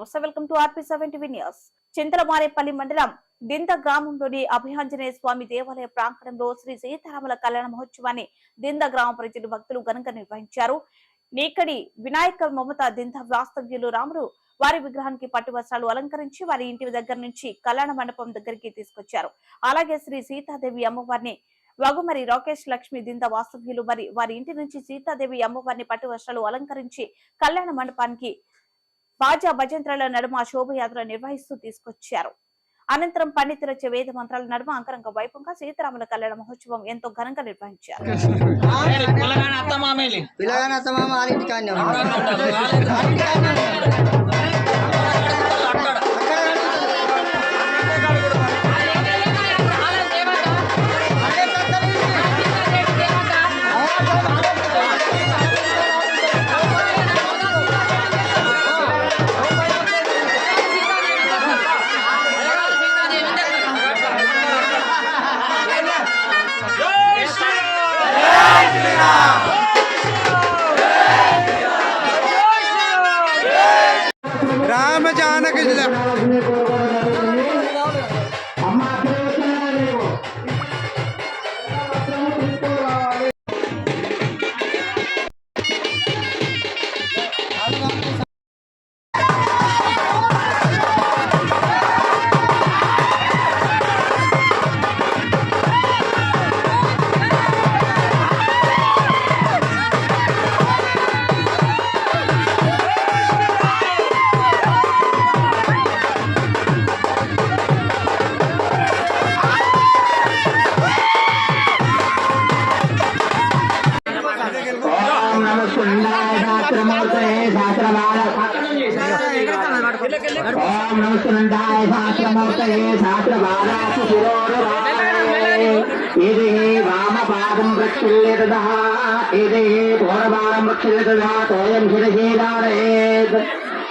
నమస్తే welcome to RP seventy news. Chintalamarepalli మండలం దింత గ్రామంలోని అభయాంజనేయ స్వామి దేవాలయ ప్రాంగణంలో శ్రీ సీతారాముల కళ్యాణ మహోత్సవాన్ని దింద గ్రామ ప్రజలు భక్తులు ఘనంగా నిర్వహించారు. నీకడి వినాయక మమత దింద వాస్తవ్యులు రాముడు వారి విగ్రహానికి పట్టు వస్త్రాలు అలంకరించి వారి ఇంటి దగ్గర నుంచి కళ్యాణ మండపం దగ్గరికి తీసుకొచ్చారు. అలాగే శ్రీ సీతాదేవి అమ్మవారిని వగుమరి రాకేష్ లక్ష్మి దింద వాస్తవ్యులు మరి వారి ఇంటి నుంచి సీతాదేవి అమ్మవారిని పట్టు వస్త్రాలు అలంకరించి కళ్యాణ మండపానికి బాజా భజంత్రాల నడుమ శోభయాత్ర నిర్వహిస్తూ తీసుకొచ్చారు. అనంతరం పండితుల వేద మంత్రాల నడుమ అంకరంగ వైభవంగా సీతారాముల కళ్యాణ మహోత్సవం ఎంతో ఘనంగా నిర్వహించారు. పిల్లగానే అత్తమామ వాళ్ళ ఇంటికాడనే ఉన్నాడు. రామ జానకి ఓం నమ శివాయ శాస్త్రమూర్తయే శాస్త్రవాద ఓం నమ శివాయ శాస్త్రమూర్తయే శాస్త్రవాదాసు శిరోరువారే ఇది వామపాదం ప్రక్షిల్యతదః ఇది పూర్వపాదం ప్రక్షిల్యతదః తోయం శిరశీలారేత్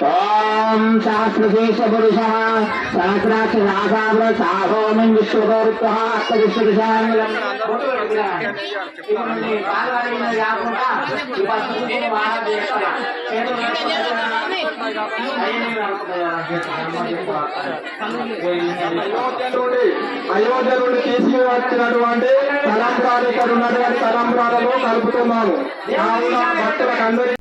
ఓం శాస్త్రశేష పురుష సహస్రాక్ష రాసావృ సాహోమం విశ్వగోరుత్వః. అష్టవిశ్వదశాంగులం అయోధ్య నుండి అయోధ్య నుండి తీసుకువచ్చినటువంటి తలంబ్రాలు ఇక్కడ ఉన్నటువంటి తలంబ్రాలను కలుపుతున్నాము. భక్తులకు అందరికీ